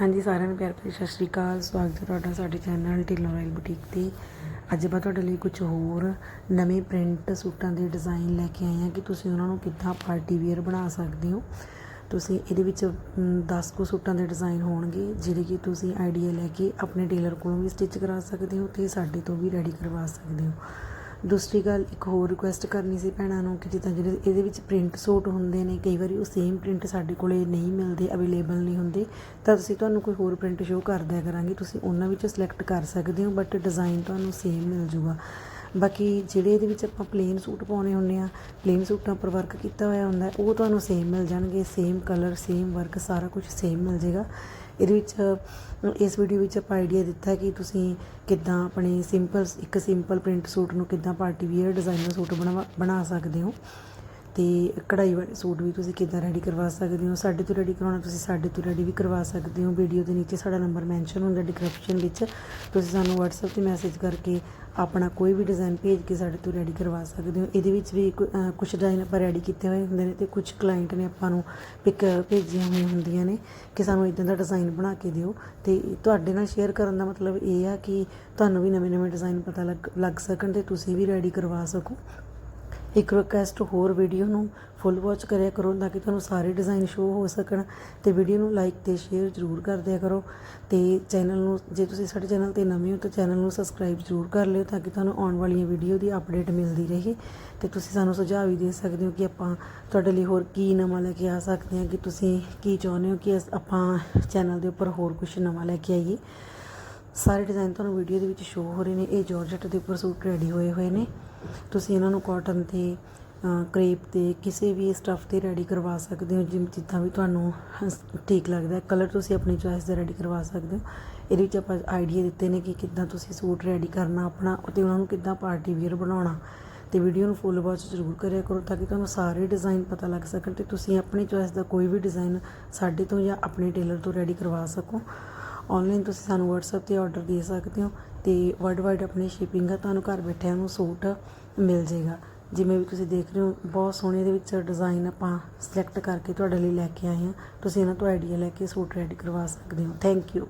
ਹਾਂਜੀ, ਸਾਰਿਆਂ ਨੂੰ ਪਿਆਰ ਭਰੀ ਸਤਿ ਸ਼੍ਰੀ ਅਕਾਲ। ਸਵਾਗਤ ਹੈ ਤੁਹਾਡਾ ਸਾਡੇ ਚੈਨਲ ਟੇਲਰ ਰਾਇਲ ਬੁਟੀਕ ਤੇ। ਅੱਜ ਆਪਾਂ ਤੁਹਾਡੇ ਲਈ ਕੁਝ ਹੋਰ ਨਵੇਂ ਪ੍ਰਿੰਟ ਸੂਟਾਂ ਦੇ ਡਿਜ਼ਾਈਨ ਲੈ ਕੇ ਆਏ ਹਾਂ ਕਿ ਤੁਸੀਂ ਉਹਨਾਂ ਨੂੰ ਕਿੱਦਾਂ ਪਾਰਟੀ ਵੇਅਰ ਬਣਾ ਸਕਦੇ ਹੋ। ਤੁਸੀਂ ਇਹਦੇ ਵਿੱਚ 10 ਕੁ ਸੂਟਾਂ ਦੇ ਡਿਜ਼ਾਈਨ ਹੋਣਗੇ ਜਿਹੜੇ ਕਿ ਤੁਸੀਂ ਆਈਡੀਆ ਲੈ ਕੇ ਆਪਣੇ ਟੇਲਰ ਕੋਲੋਂ ਵੀ ਸਟਿਚ ਕਰਾ ਸਕਦੇ ਹੋ ਤੇ ਸਾਡੇ ਤੋਂ ਵੀ ਰੈਡੀ ਕਰਵਾ ਸਕਦੇ ਹੋ। ਦੂਸਰੀ ਗੱਲ, ਇੱਕ ਹੋਰ ਰਿਕੁਐਸਟ ਕਰਨੀ ਸੀ ਭੈਣਾਂ ਨੂੰ ਕਿ ਜਿੱਦਾਂ ਜਿਹੜੇ ਇਹਦੇ ਵਿੱਚ ਪ੍ਰਿੰਟ ਸੂਟ ਹੁੰਦੇ ਨੇ, ਕਈ ਵਾਰੀ ਉਹ ਸੇਮ ਪ੍ਰਿੰਟ ਸਾਡੇ ਕੋਲੇ ਨਹੀਂ ਮਿਲਦੇ ਅਵੇਲੇਬਲ ਨਹੀਂ ਹੁੰਦੇ, ਤਾਂ ਅਸੀਂ ਤੁਹਾਨੂੰ ਕੋਈ ਹੋਰ ਪ੍ਰਿੰਟ ਸ਼ੋਅ ਕਰ ਦਿਆ ਕਰਾਂਗੇ। ਤੁਸੀਂ ਉਹਨਾਂ ਵਿੱਚੋਂ ਸਿਲੈਕਟ ਕਰ ਸਕਦੇ ਹੋ ਬਟ ਡਿਜ਼ਾਈਨ ਤੁਹਾਨੂੰ ਸੇਮ ਮਿਲ ਜੂਗਾ। ਬਾਕੀ ਜਿਹੜੇ ਇਹਦੇ ਵਿੱਚ ਆਪਾਂ ਪਲੇਨ ਸੂਟ ਪਾਉਣੇ ਹੁੰਦੇ ਆ ਪਲੇਨ ਸੂਟਾਂ ਉੱਪਰ ਵਰਕ ਕੀਤਾ ਹੋਇਆ ਹੁੰਦਾ, ਉਹ ਤੁਹਾਨੂੰ ਸੇਮ ਮਿਲ ਜਾਣਗੇ ਸੇਮ ਕਲਰ ਸੇਮ ਵਰਕ ਸਾਰਾ ਕੁਝ ਸੇਮ ਮਿਲ ਜਾਏਗਾ ਇਹਦੇ ਵਿੱਚ ਇਸ ਵੀਡੀਓ ਵਿੱਚ ਆਪਾਂ ਆਈਡੀਆ ਦਿੱਤਾ ਕਿ ਤੁਸੀਂ ਕਿੱਦਾਂ ਆਪਣੇ ਸਿੰਪਲ ਇੱਕ ਸਿੰਪਲ ਪ੍ਰਿੰਟ ਸੂਟ ਨੂੰ ਕਿੱਦਾਂ ਪਾਰਟੀ ਵੇਅਰ ਡਿਜ਼ਾਈਨਰ ਸੂਟ ਬਣਾ ਬਣਾ ਸਕਦੇ ਹੋ। ਤੇ ਕਢਾਈ ਵਾਲੇ ਸੂਟ ਵੀ ਤੁਸੀਂ ਕਿੱਦਾਂ ਰੈਡੀ ਕਰਵਾ ਸਕਦੇ ਹੋ? ਸਾਡੇ ਤੋਂ ਰੈਡੀ ਕਰਾਉਣਾ, ਤੁਸੀਂ ਸਾਡੇ ਤੋਂ ਰੈਡੀ ਵੀ ਕਰਵਾ ਸਕਦੇ ਹੋ। ਵੀਡੀਓ ਦੇ ਨੀਚੇ ਸਾਡਾ ਨੰਬਰ ਮੈਂਸ਼ਨ ਹੁੰਦਾ ਡਿਸਕ੍ਰਿਪਸ਼ਨ ਵਿੱਚ। ਤੁਸੀਂ ਸਾਨੂੰ WhatsApp ਤੇ ਮੈਸੇਜ ਕਰਕੇ ਆਪਣਾ ਕੋਈ ਵੀ ਡਿਜ਼ਾਈਨ ਭੇਜ ਕੇ ਸਾਡੇ ਤੋਂ ਰੈਡੀ ਕਰਵਾ ਸਕਦੇ ਹੋ। ਇਹਦੇ ਵਿੱਚ ਵੀ ਕੁਝ ਡਿਜ਼ਾਈਨ ਆਪਾਂ ਰੈਡੀ ਕੀਤੇ ਹੋਏ ਹੁੰਦੇ ਨੇ ਤੇ ਕੁਝ ਕਲਾਇੰਟ ਨੇ ਆਪਾਂ ਨੂੰ ਪਿਕ ਭੇਜੀਆਂ ਹੋਈਆਂ ਹੁੰਦੀਆਂ ਨੇ ਕਿ ਸਾਨੂੰ ਇਦਾਂ ਦਾ ਡਿਜ਼ਾਈਨ ਬਣਾ ਕੇ ਦਿਓ। ਤੇ ਤੁਹਾਡੇ ਨਾਲ ਸ਼ੇਅਰ ਕਰਨ ਦਾ ਮਤਲਬ ਇਹ ਆ ਕਿ ਤੁਹਾਨੂੰ ਵੀ ਨਵੇਂ ਨਵੇਂ ਡਿਜ਼ਾਈਨ ਪਤਾ ਲੱਗ ਲੱਗ ਸਕਣ ਤੇ ਤੁਸੀਂ ਵੀ ਰੈਡੀ ਕਰਵਾ ਸਕੋ। ਇੱਕ ਰਿਕੁਐਸਟ ਹੋਰ ਵੀਡੀਓ ਨੂੰ ਫੁੱਲ ਵਾਚ ਕਰਿਆ ਕਰੋ ਤਾਂ ਕਿ ਤੁਹਾਨੂੰ ਸਾਰੇ ਡਿਜ਼ਾਈਨ ਸ਼ੋ ਹੋ ਸਕਣ ਤੇ ਵੀਡੀਓ ਨੂੰ ਲਾਈਕ ਤੇ ਸ਼ੇਅਰ ਜ਼ਰੂਰ ਕਰ ਦਿਆ ਕਰੋ ਤੇ ਚੈਨਲ ਨੂੰ, ਜੇ ਤੁਸੀਂ ਸਾਡੇ ਚੈਨਲ ਤੇ ਨਵੇਂ ਹੋ ਤਾਂ ਚੈਨਲ ਨੂੰ ਸਬਸਕ੍ਰਾਈਬ ਜ਼ਰੂਰ ਕਰ ਲਿਓ ਤਾਂ ਕਿ ਤੁਹਾਨੂੰ ਆਉਣ ਵਾਲੀਆਂ ਵੀਡੀਓ ਦੀ ਅਪਡੇਟ ਮਿਲਦੀ ਰਹੇ ਤੇ ਤੁਸੀਂ ਸਾਨੂੰ ਸੁਝਾਅ ਵੀ ਦੇ ਸਕਦੇ ਹੋ ਕਿ ਆਪਾਂ ਤੁਹਾਡੇ ਲਈ ਹੋਰ ਕੀ ਨਵਾਂ ਲੈ ਕੇ ਆ ਸਕਦੇ ਹਾਂ, ਕਿ ਤੁਸੀਂ ਕੀ ਚਾਹੁੰਦੇ ਹੋ ਕਿ ਅਸ- ਆਪਾਂ ਚੈਨਲ ਦੇ ਉੱਪਰ ਹੋਰ ਕੁਝ ਨਵਾਂ ਲੈ ਕੇ ਆਈਏ। ਸਾਰੇ ਡਿਜ਼ਾਈਨ ਤੁਹਾਨੂੰ ਵੀਡੀਓ ਦੇ ਵਿੱਚ ਸ਼ੋਅ ਹੋ ਰਹੇ ਨੇ। ਇਹ ਜਾਰਜਟ ਦੇ ਉੱਪਰ ਸੂਟ ਰੈਡੀ ਹੋਏ ਹੋਏ ਨੇ। ਤੁਸੀਂ ਇਹਨਾਂ ਨੂੰ ਕਾਟਨ ਤੇ ਕ੍ਰੇਪ ਤੇ ਕਿਸੇ ਵੀ ਸਟੱਫ ਤੇ ਰੈਡੀ ਕਰਵਾ ਸਕਦੇ ਹੋ, ਜਿਵੇਂ ਜਿੱਦਾਂ ਵੀ ਤੁਹਾਨੂੰ ਠੀਕ ਲੱਗਦਾ ਕਲਰ ਤੁਸੀਂ ਆਪਣੀ ਚੋਇਸ ਦਾ ਰੈਡੀ ਕਰਵਾ ਸਕਦੇ ਹੋ। ਇਹਦੇ ਵਿੱਚ ਆਪਾਂ ਆਈਡੀਆ ਦਿੱਤੇ ਨੇ ਕਿ ਕਿੱਦਾਂ ਤੁਸੀਂ ਸੂਟ ਰੈਡੀ ਕਰਨਾ ਆਪਣਾ ਤੇ ਉਹਨਾਂ ਨੂੰ ਕਿੱਦਾਂ ਪਾਰਟੀ ਵੇਅਰ ਬਣਾਉਣਾ। ਤੇ ਵੀਡੀਓ ਨੂੰ ਫੁੱਲ ਵਾਚ ਜ਼ਰੂਰ ਕਰਿਆ ਕਰੋ ਤਾਂ ਕਿ ਤੁਹਾਨੂੰ ਸਾਰੇ ਡਿਜ਼ਾਈਨ ਪਤਾ ਲੱਗ ਸਕਣ ਤੇ ਤੁਸੀਂ ਆਪਣੀ ਚੋਇਸ ਦਾ ਕੋਈ ਵੀ ਡਿਜ਼ਾਈਨ ਸਾਡੇ ਤੋਂ ਜਾਂ ਆਪਣੇ ਟੇਲਰ ਤੋਂ ਰੈਡੀ ਕਰਵਾ ਸਕੋ। ਔਨਲਾਈਨ ਤੁਸੀਂ ਸਾਨੂੰ ਵਟਸਐਪ ਤੇ ਔਡਰ ਦੇ ਸਕਦੇ ਹੋ ਅਤੇ ਵਰਲਡ ਵਾਈਡ ਆਪਣੀ ਸ਼ਿਪਿੰਗ ਆ, ਤੁਹਾਨੂੰ ਘਰ ਬੈਠਿਆਂ ਨੂੰ ਸੂਟ ਮਿਲ ਜਾਏਗਾ ਜਿਵੇਂ ਵੀ ਤੁਸੀਂ ਦੇਖ ਰਹੇ ਹੋ, ਬਹੁਤ ਸੋਹਣੇ ਦੇ ਵਿੱਚ ਡਿਜ਼ਾਈਨ ਆਪਾਂ ਸਿਲੈਕਟ ਕਰਕੇ ਤੁਹਾਡੇ ਲਈ ਲੈ ਕੇ ਆਏ ਹਾਂ। ਤੁਸੀਂ ਇਹਨਾਂ ਤੋਂ ਆਈਡੀਆ ਲੈ ਕੇ ਸੂਟ ਰੈਡੀ ਕਰਵਾ ਸਕਦੇ ਹੋ। Thank you